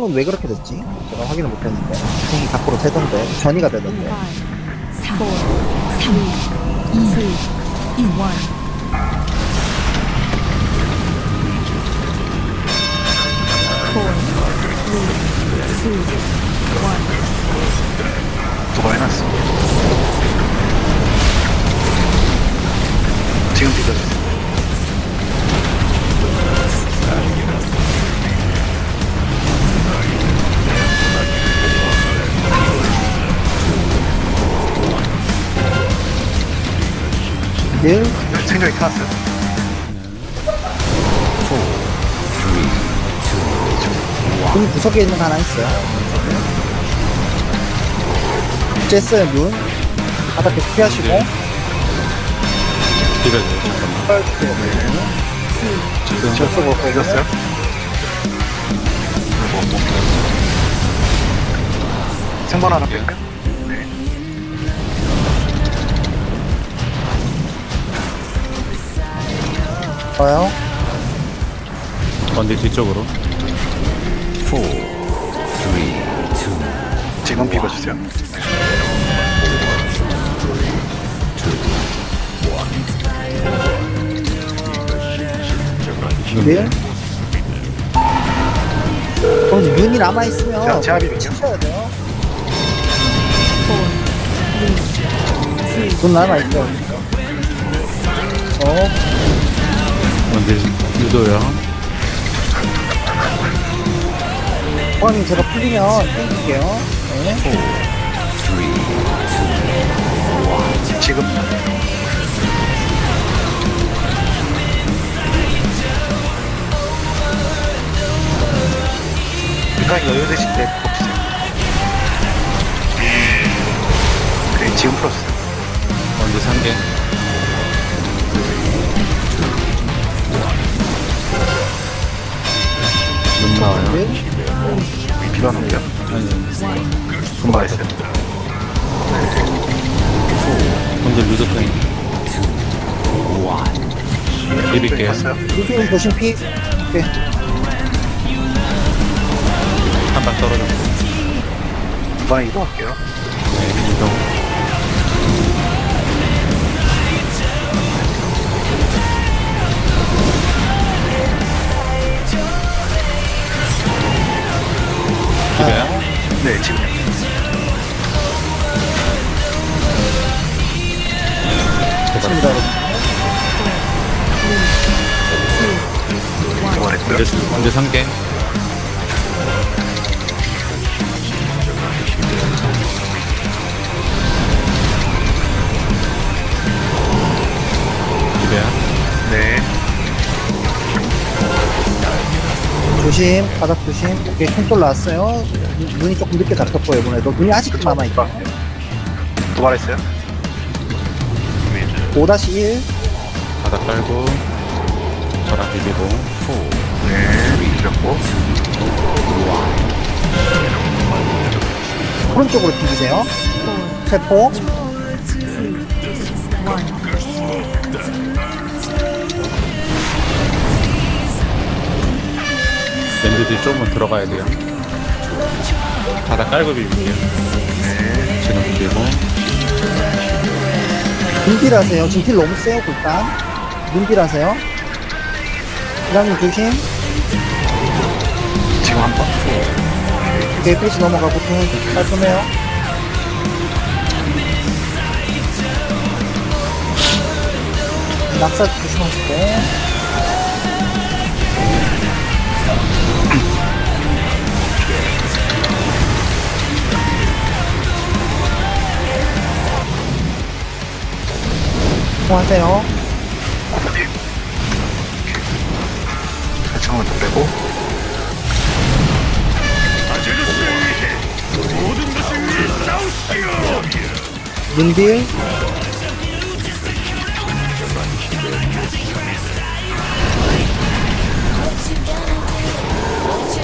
태양은 왜 그렇게 됐지? 제가 확인을 못했는데 태양이 밖으로 새던데 전이가 되던데 4, 3, 2, 1. 누가 해놨어 지금 비켜줘 1 생각이 났어요. 문 구석에 있는 거 하나 있어요. 쨌어요 문. 바닥 계속 피하시고. 네. 이거 지금 접속 없고 이겼어요? 생번 하나 뺄까요? 좋아요? 건디 뒤쪽으로. 지금 비벼주세요. 일 그럼 윤이 남아있으면 제가 비빌게요 치셔야 돼요. 돈 남아있죠? 어 건디 유도요. 포함이 제가 풀리면 땡길게요 네. 지금 그러니까 여유 되실 때 봅시다 그래 지금 풀었어 건디 3개. 나와요. 일 비벼놓을게요 아니, 금방 했어요 건디 루드팽. 비빌게요. 봤어요? 유수님 조심 피 오케이 한방 떨어졌고. 이번에 이동할게요 비벼요? 네 지금 좋습니다 여러분 건디 3개. 조심 바닥 조심 오케이 콩돌 나왔어요 눈- 눈이 조금 늦게 잡혔고 이번에도 눈이 아직도 남아있고 도발했어요 5-1 바닥 깔고. 저랑 비비고. 네 비볐고 오른쪽으로 four, 세포 랜드들이 조금은 들어가야 돼요. 바닥 깔고 비빌게요. 지금 비비고. 눈길하세요. 지금 길 너무 세요 일단. 눈길하세요. 부장님 조심. 지금 한 번. 오케이 페이지 넘어가고 좀 깔끔해요. 낙사 조심하시고 하세요. 대충은 더 빼고. 눈길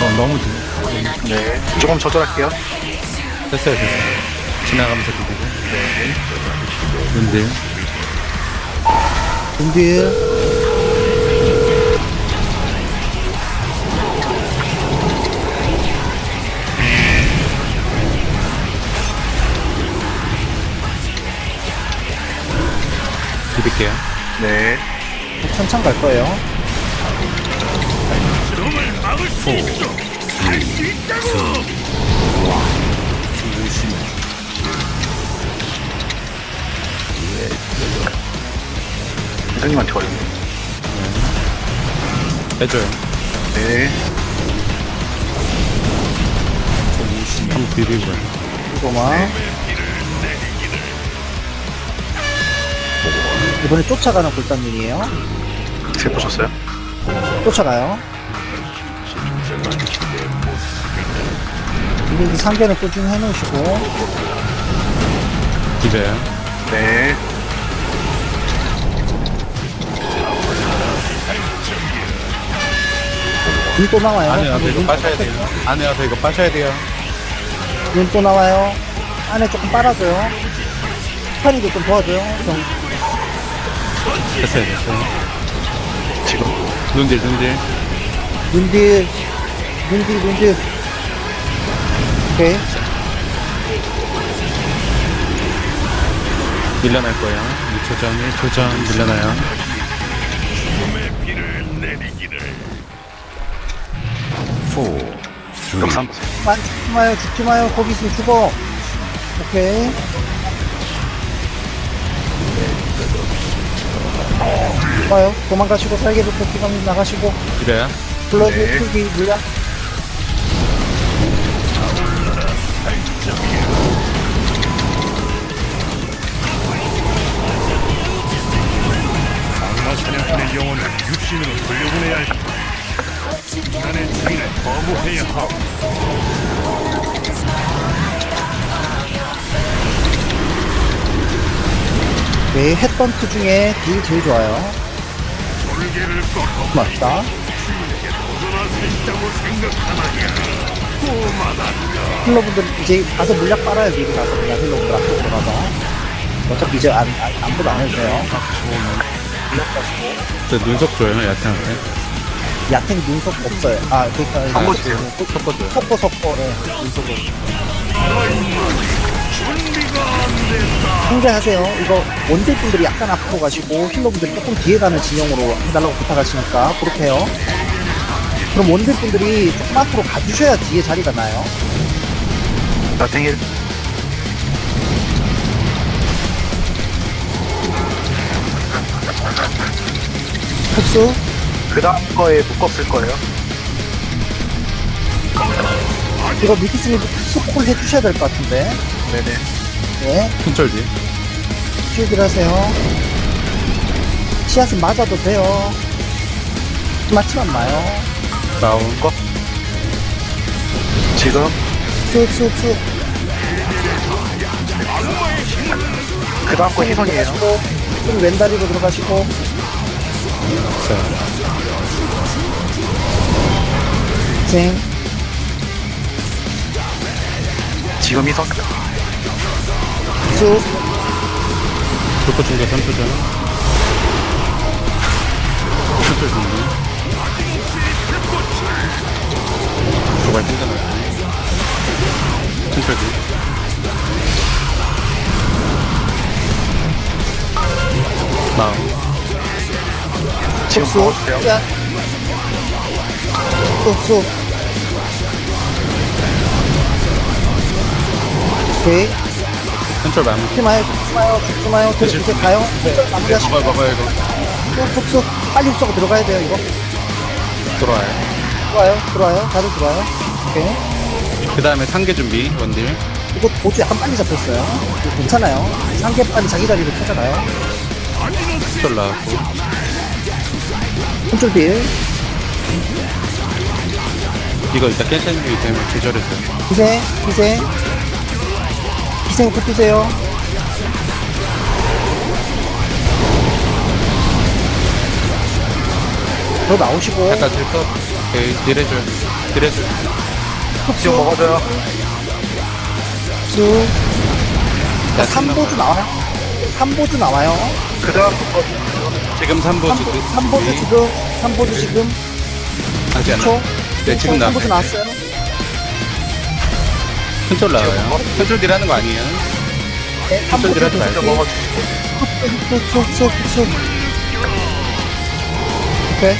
어, 너무 드- 네. 조금 조절할게요. 됐어요, 됐어요. 지나가면서 비비고. 눈들. 분딜. 비빌게요. 네. 천창 갈 거예요. 회장님한테 걸렸네. 빼줘요. 네. 한번 비비고요. 이거만. 이번에 쫓아가는 골단님이에요. 어떻게 보셨어요? 쫓아가요. 이제 상대는 꾸준히 해놓으시고 비벼요. 네. 눈 또 나와요. 안에 와서 이거 눈 빠셔야 돼요. 안에 와서 이거 빠셔야 돼요. 눈또 나와요. 안에 조금 빨아줘요. 스파링도 좀 도와줘요. 좀 됐어요, 됐어요. 지금. 눈질, 눈질. 눈딜, 눈딜, 눈딜. 오케이. 밀려날 거예요. 2초 전, 1초 전 밀려나요. 역삼. 만 죽지 마요, 죽지 마요. 거기 있으면 죽어. 오케이. 좋아요. 도망가시고 살개부터 기감 나가시고 비벼요. 블러드 네. 풀기 물량. 사냥꾼의 영혼을 육신으로 돌려보내야 할 나는 자기를 거부해야 하고 네, 햇번트 중에 딜 제일 좋아요. 꼬마다 힐러분들 이제 가서 물약 빨아요. 미리 가서 그냥 힐러분들 앞으로 들어가서. 어차피 이제 안, 안, 아무것도 안 해도 돼요. 저 눈썹 줘요, 야채한테. 야탱 눈썹 없어요. 아, 그니까. 한 번씩 섞어줘요. 섞어, 섞어, 예. 눈썹을. 통제하세요. 이거 원딜분들이 약간 앞으로 가시고 힐러분들이 조금 뒤에 가는 진영으로 해달라고 부탁하시니까 그렇게 해요. 그럼 원딜분들이 조금 앞으로 가주셔야 뒤에 자리가 나요. 나탱일. 흡수. 그 다음 거에 묶었을 거예요. 이거 미키스님 흡수 콜 해주셔야 될 것 같은데. 네네. 네. 손절지. 쉴드를 하세요. 씨앗은 맞아도 돼요. 맞지만 마요. 다운. 지금. 쑥, 쑥, 쑥. 그 다음 거 희선이에요. 좀 왼다리로 들어가시고. 됐어요. 쟁. 지금 희선. 쑥. 불꽃 충전 3초전. 손절 준비. 도발 충전할게요. 손절지. 다운. 지금 쑥. 오케이. 손절 마무리. 죽지 마요, 죽지 마요, 죽지 마요. 들 이제 가요. 손절 마무리하시고. 먹어요, 먹어요, 이거. 쑥, 쑥, 쑥. 빨리 흡수하고 들어가야 돼요, 이거. 들어와요. 들어와요, 들어와요. 다들 들어와요. 오케이. 그 다음에 상계 준비, 원딜. 이거 보조 약간 빨리 잡혔어요. 이거 괜찮아요. 상계빨이 자기 자리로 찾아가요. 쫄 나왔고. 컨트롤 딜. 이거 일단 깬센이 때문에 기절했어요. 희생, 희생 붙으세요. 더 나오시고. 약간 질것. 오케이, 딜해줘요. 딜해줘요. 지금 먹어줘요. 흡수. 야, 3보도 나와요. 3보도 나와요. 그 다음 지금 3보 3보, 지금. 3보도 지금. 3보도 지금. 아직 안 10초. 나와. 네, 지금 나. 3보도 나왔어요. 큰쫄 나와요. 큰쫄 딜하는 거 아니에요? 네, 큰쫄 3보도 딜하지 말고. 흡수. 오케이.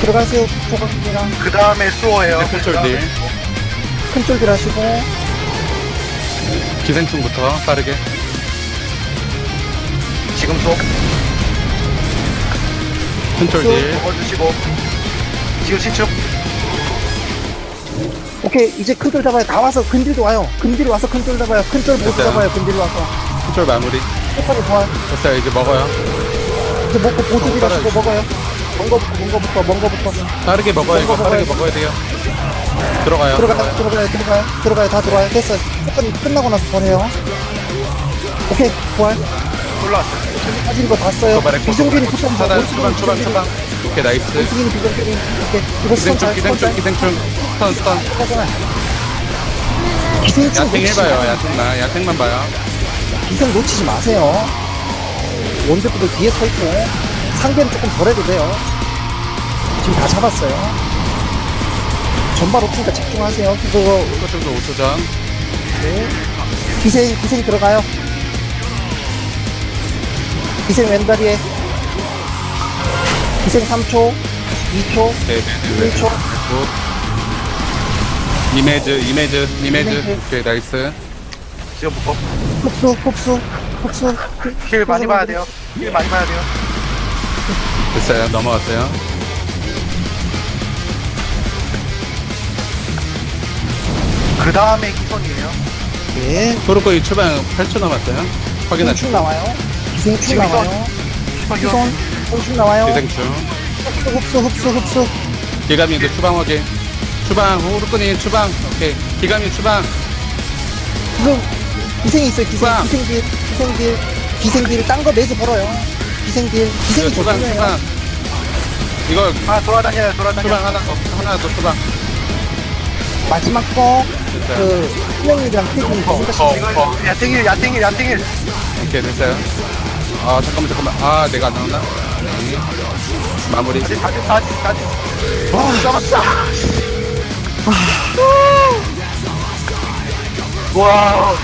들어가세요. 포각이랑 그 다음에 수호해요. 이제 큰쫄 딜. 큰 쫄들 하시고. 기생충부터 빠르게. 지금 수호 큰쫄 딜. 먹어주시고. 지금 신축. 오케이 이제 큰쫄 잡아요 다 와서 근딜도 와요 근딜 와서 큰쫄 잡아요 큰쫄 보고 됐어요. 잡아요 근딜 와서 큰쫄 마무리. 똑하게 좋아요 됐어요. 이제 먹어요. 이제 먹고 보조딜 어, 하시고 먹어요 먼 거부터 먼 거부터 먼 거부터 빠르게 먹어요. 이거 빠르게. 먹어야 돼요. 들어가요. 들어가요 들어가요 들어가요 들어가요 다 들어와요 됐어요 조금 끝나고 나서 버려요 오케이 부활 올라왔어요. 빠진 거 도발에 비정균이 붙어서 차단 초반 초반 초반. 오케이 나이스. 비정균이 오케이 이거 스턴 기생충 잘 기생충 잘 기생충 스턴 스턴. 하잖아 기생충 야탱 놓치지 해봐요. 마세요. 야탱만 야탱만 봐요. 기생 놓치지 마세요 원대부들 뒤에 서 있고 상대는 조금 덜 해도 돼요 지금 다 잡았어요 전발 없으니까 집중하세요 그거 5초 정도 5초 전. 네. 기생 기생 들어가요 기생 왼다리에 기생 3초 2초 네네네. 1초 이메즈 이메즈 이메즈. 이메즈. 오케이 나이스. 지금 묶어. 흡수 흡수 흡수 힐 많이 봐야 돼요. 힐 많이 봐야 돼요. 됐어요. 넘어왔어요. 그 다음에 희선이에요. 네 토르코이 출발 8초 남았어요. 확인하시고. 기생충 나와요 기생충 지금 나와요 희선, 희손 희선. 손충 나와요 기생충. 흡수 흡수 흡수 흡수 기감이도 추방 확인. 추방 호르코니 추방. 오케이. 기감이 추방. 지금 기생이 있어요 기생 빵. 기생딜 기생딜 기생딜 딴거 매주 벌어요 기생딜 이거 기생이 더 추방 중요해요 추방. 이거 아, 돌아다녀요, 돌아다녀요. 추방 하나 더 하나 더 추방. 마지막 거. 그 수명이랑 태균이 어, 다 어, 시켜요. 어. 야탱일, 야탱일, 야탱일. 오케이 됐어요. 아 잠깐만 잠깐만. 아 내가 안 나왔나? 네. 마무리. 다시, 다시, 다시. 와, 잡았다. 와,